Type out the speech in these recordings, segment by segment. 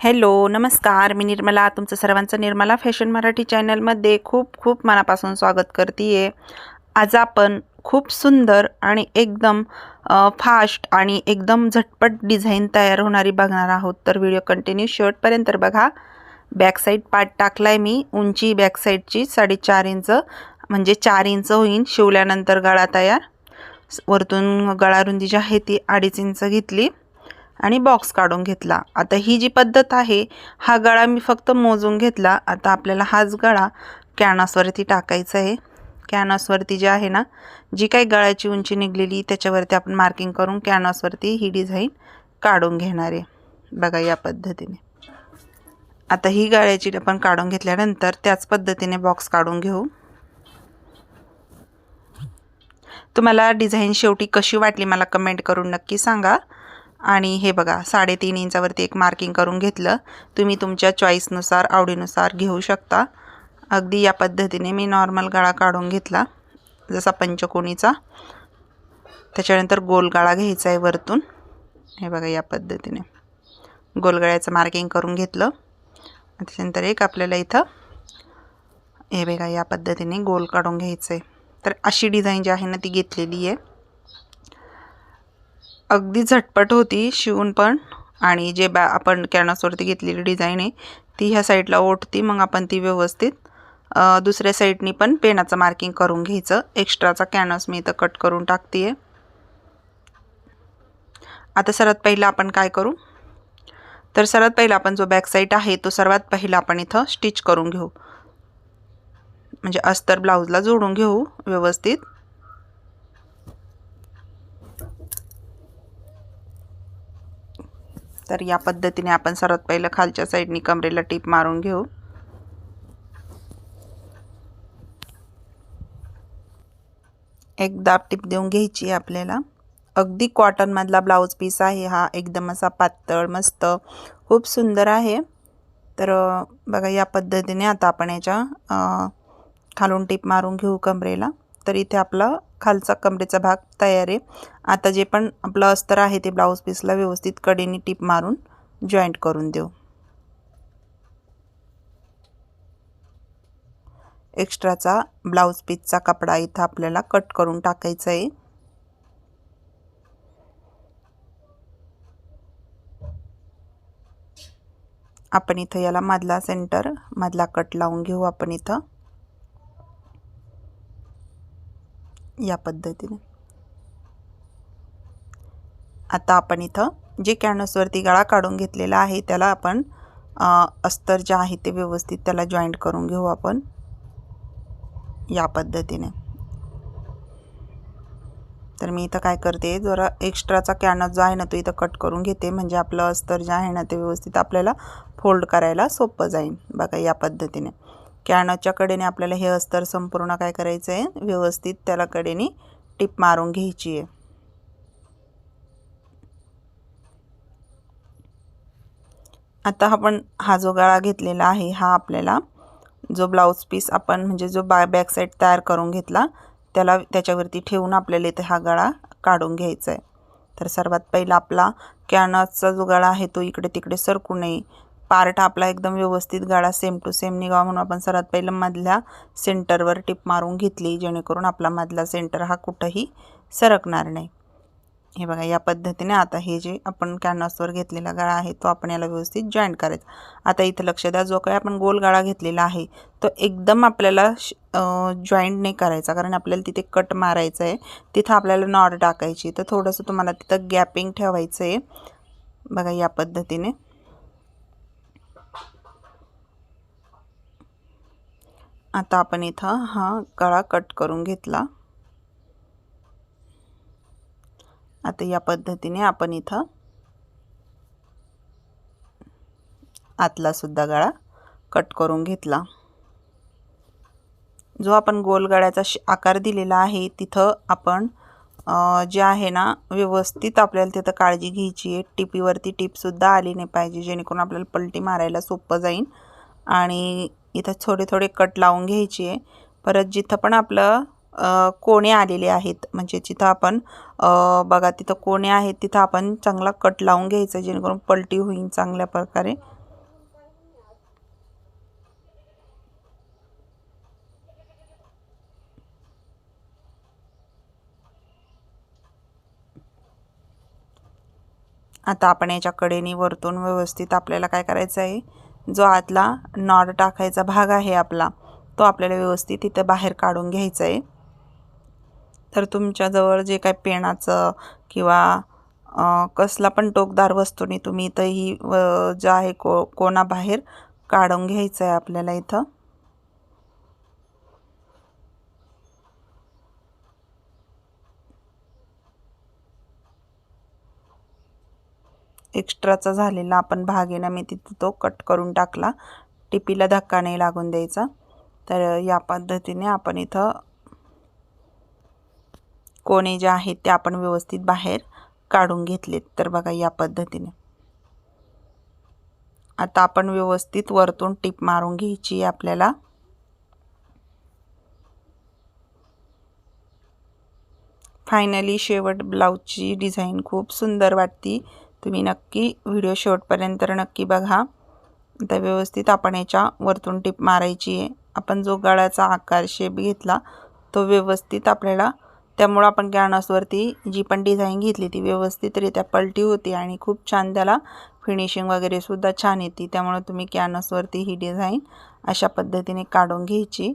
Hello नमस्कार. मी निर्मला तुमचं सर्वांचं निर्मला फॅशन मराठी चॅनलमध्ये खूप खूप मनापासून स्वागत करते आहे आज आपण खूप सुंदर आणि एकदम फास्ट आणि एकदम झटपट डिझाईन तयार होणारी बघणार आहोत. तर व्हिडिओ कंटिन्यू शेवटपर्यंत बघा. बॅक साईड पार्ट टाकला आहे मी. उंची बॅक साईडची साडेचार इंच म्हणजे चार इंच होईन शिवल्यानंतर गळा तयार. वरतून गळा रुंदी जी आहे ती अडीच इंच घेतली. आणि बॉक्स काढून घेतला. आता ही जी पद्धत आहे हा गळा मी फक्त मोजून घेतला. आता आपल्याला हाच गळा कॅनॉसवरती टाकायचा आहे. कॅनॉसवरती जे आहे ना जी काही गळ्याची उंची निघलेली त्याच्यावरती आपण मार्किंग करून कॅनॉसवरती ही डिझाईन काढून घेणार आहे. बघा या पद्धतीने. आता ही गळ्याची आपण काढून घेतल्यानंतर त्याच पद्धतीने बॉक्स काढून घेऊ. तुम्हाला डिझाईन शेवटी कशी वाटली मला कमेंट करून नक्की सांगा. आणि हे बघा साडेतीन इंचावरती एक मार्किंग करून घेतलं. तुम्ही तुमच्या चॉईसनुसार आवडीनुसार घेऊ शकता. अगदी या पद्धतीने मी नॉर्मल गळा काढून घेतला जसा पंचकोणीचा. त्याच्यानंतर गोल गळा घ्यायचा आहे वरतून. हे बघा या पद्धतीने. गोलगळ्याचं मार्किंग करून घेतलं. त्याच्यानंतर एक आपल्याला इथं हे बघा या पद्धतीने गोल काढून घ्यायचं आहे तर अशी डिझाईन जी आहे ना ती घेतलेली आहे. अगदी झटपट होती शिवून पण. आणि जे बॅ आपण कॅनसवरती घेतलेली डिझाईन आहे ती ह्या साईडला ओढती मग आपण ती व्यवस्थित दुसऱ्या साईडनी पण पेनाचं मार्किंग करून घ्यायचं. एक्स्ट्राचा कॅनस मी इथं कट करून टाकते आहे आता सर्वात पहिलं आपण काय करू? तर सर्वात पहिला आपण जो बॅक साईड आहे तो सर्वात पहिला आपण इथं स्टिच करून घेऊ. म्हणजे अस्तर ब्लाऊजला जोडून घेऊ व्यवस्थित. तर या पद्धतीने आपण सर्वात पहिलं खालच्या साईडनी कमरेला टीप मारून घेऊ. एक दाब टीप देऊन घ्यायची आहे आपल्याला. अगदी कॉटनमधला ब्लाऊज पीस आहे हा एकदम असा पातळ मस्त खूप सुंदर आहे. तर बघा या पद्धतीने आता आपण याच्या खालून टीप मारून घेऊ कमरेला. तर इथे आपला खालचा कमरेचा भाग तयार आहे. आता जे पण आपलं अस्तर आहे ते ब्लाऊज पीसला व्यवस्थित कडेने टीप मारून जॉईंट करून देऊ. एक्स्ट्राचा ब्लाऊज पीसचा कपडा इथं आपल्याला कट करून टाकायचा आहे. आपण इथं याला मधला सेंटर मधला कट लावून घेऊ आपण इथं. या पद्धतीने. आता आपण इथं जे कॅनसवरती गळा काढून घेतलेला आहे त्याला आपण अस्तर जे आहे ते व्यवस्थित त्याला जॉईंट करून घेऊ आपण. या पद्धतीने. तर मी इथं काय करते जरा एक्स्ट्राचा कॅनस जो आहे ना तो इथं कट करून घेते. म्हणजे आपलं अस्तर जे आहे ना ते व्यवस्थित आपल्याला फोल्ड करायला सोपं जाईल. बघा या पद्धतीने. कॅनच्या कडेने आपल्याला हे अस्तर संपूर्ण काय करायचं आहे व्यवस्थित त्याला कडेने टिप मारून घ्यायची आहे आता आपण हा जो गळा घेतलेला आहे हा आपल्याला जो ब्लाऊज पीस आपण म्हणजे जो बा बॅक साईड तयार करून घेतला त्याला त्याच्यावरती ठेवून आपल्याला इथे हा गळा काढून घ्यायचा आहे तर सर्वात पहिला आपला कॅनचा जो गळा आहे तो इकडे तिकडे सरकू नये. पार्ट आपला एकदम व्यवस्थित गाडा सेम टू सेम निघावा म्हणून आपण सर्वात पहिलं मधल्या सेंटरवर टिप मारून घेतली जेणेकरून आपला मधला सेंटर हा कुठंही सरकणार नाही. हे बघा या पद्धतीने आता हे जे आपण कॅनव्हासवर घेतलेला गाळा आहे तो आपण याला व्यवस्थित जॉईंट करायचा. आता इथं लक्ष द्या जो काही आपण गोल गाळा घेतलेला आहे तो एकदम आपल्याला जॉईंट नाही करायचा कारण आपल्याला तिथे कट मारायचं आहे तिथं आपल्याला नॉट टाकायची तर थोडंसं तुम्हाला तिथं गॅपिंग ठेवायचं आहे बघा या पद्धतीने. आता आपण इथं हा गळा कट करून घेतला. आता या पद्धतीने आपण इथं आतला सुद्धा गळा कट करून घेतला. जो आपण गोल गळ्याचा आकार दिलेला आहे तिथं आपण जे आहे ना व्यवस्थित आपल्याला तिथं काळजी घ्यायची आहे. टिपीवरती टिपसुद्धा आली नाही पाहिजे जेणेकरून आपल्याला पलटी मारायला सोपं जाईल. आणि इथं थोडे थोडे कट लावून घ्यायचे. आहे परत जिथं पण आपलं कोणे आलेले आहेत म्हणजे जिथं आपण बघा तिथं कोणे आहेत तिथं आपण चांगला कट लावून घ्यायचा जेणेकरून पलटी होईल चांगल्या प्रकारे. आता आपण याच्या कडेने वरतून व्यवस्थित आपल्याला काय करायचं आहे जो आतला नॉड टाकायचा भाग आहे आपला तो आपल्याला व्यवस्थित इथं बाहेर काढून घ्यायचा आहे तर तुमच्याजवळ जे काय पेणाचं किंवा कसला पण टोकदार वस्तूने तुम्ही इथं ही व जे आहे को कोणाबाहेर काढून घ्यायचं आहे आपल्याला इथं. एक्स्ट्राचा झालेला आपण भाग आहे ना मी तिथं तो कट करून टाकला. टिपीला धक्का नाही लागून द्यायचा. तर या पद्धतीने आपण इथं कोणे जे आहेत ते आपण व्यवस्थित बाहेर काढून घेतलेत. तर बघा या पद्धतीने. आता आपण व्यवस्थित वरतून टीप मारून घ्यायची आपल्याला. फायनली शेवट ब्लाऊजची डिझाईन खूप सुंदर वाटती. तुम्ही नक्की व्हिडिओ शेवटपर्यंत तर नक्की बघा. आता व्यवस्थित आपण याच्या वरतून टीप मारायची आहे. आपण जो गळ्याचा आकार शेप घेतला तो व्यवस्थित आपल्याला त्यामुळं आपण कॅनसवरती जी पण डिझाईन घेतली ती व्यवस्थितरित्या पलटी होती आणि खूप छान त्याला फिनिशिंग वगैरे सुद्धा छान येते. त्यामुळं तुम्ही कॅनसवरती ही डिझाईन अशा पद्धतीने काढून घ्यायची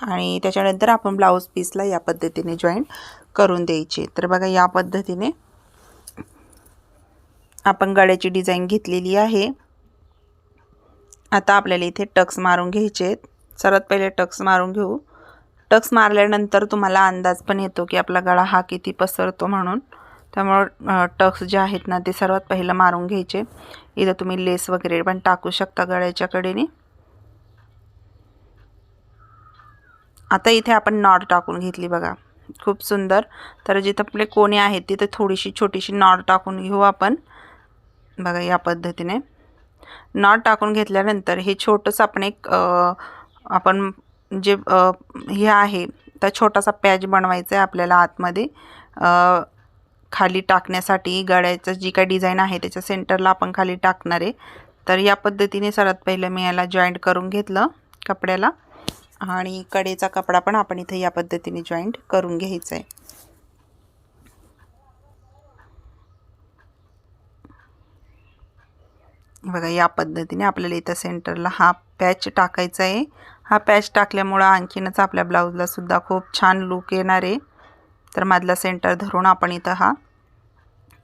आणि त्याच्यानंतर आपण ब्लाऊज पीसला या पद्धतीने जॉईन करून द्यायची. तर बघा या पद्धतीने आपण गळ्याची डिझाईन घेतलेली आहे. आता आपल्याला इथे टक्स मारून घ्यायचे आहेत. सर्वात पहिले टक्स मारून घेऊ. टक्स मारल्यानंतर तुम्हाला अंदाज पण येतो की आपला गळा हा किती पसरतो म्हणून. त्यामुळं टक्स जे आहेत ना ते सर्वात पहिलं मारून घ्यायचे. इथं तुम्ही लेस वगैरे पण टाकू शकता गळ्याच्या कडेने. आता इथे आपण नॉट टाकून घेतली बघा. खूप सुंदर. तर जिथं आपले कोणी आहेत तिथे थोडीशी छोटीशी नॉट टाकून घेऊ आपण. बघा या पद्धतीने. नॉट टाकून घेतल्यानंतर हे छोटंसं आपण एक आपण जे हे आहे तर छोटासा पॅच बनवायचा आहे आपल्याला आतमध्ये. खाली टाकण्यासाठी गळ्याचं जी काही डिझाईन आहे त्याच्या सेंटरला आपण खाली टाकणार आहे. तर या पद्धतीने सर्वात पहिलं मी याला जॉईंट करून घेतलं कपड्याला. आणि कडेचा कपडा पण आपण इथे या पद्धतीने जॉईंट करून घ्यायचा आहे. बघा या पद्धतीने आपल्याला इथं सेंटरला हा पॅच टाकायचा आहे. हा पॅच टाकल्यामुळं आणखीनच आपल्या ब्लाऊजलासुद्धा खूप छान लुक येणार आहे. तर मधला सेंटर धरून आपण इथं हा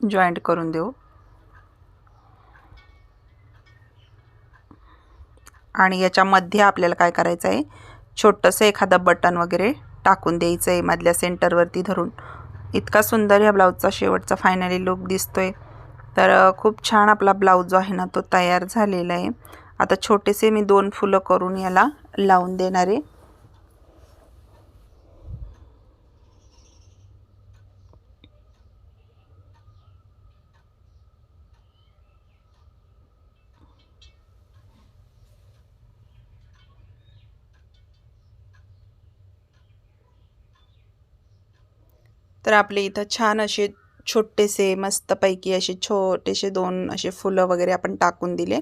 जॉईंट करून देऊ. आणि याच्यामध्ये आपल्याला काय करायचं आहे छोटंसं एखादं बटन वगैरे टाकून द्यायचं आहे मधल्या सेंटरवरती धरून. इतका सुंदर या ब्लाऊजचा शेवटचा फायनली लुक दिसतोय. तर खूप छान आपला ब्लाऊज जो आहे ना तो तयार झालेला आहे. आता छोटेसे मी दोन फुलं करून याला लावून देणार आहे. तर आपले इथं छान असे छोटेसे मस्तपैकी असे छोटेसे दोन असे फुलं वगैरे आपण टाकून दिले.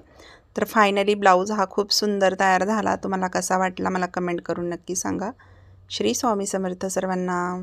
तर फायनली ब्लाऊज हा खूप सुंदर तयार झाला. तुम्हाला कसा वाटला मला कमेंट करून नक्की सांगा. श्री स्वामी समर्थ सर्वांना.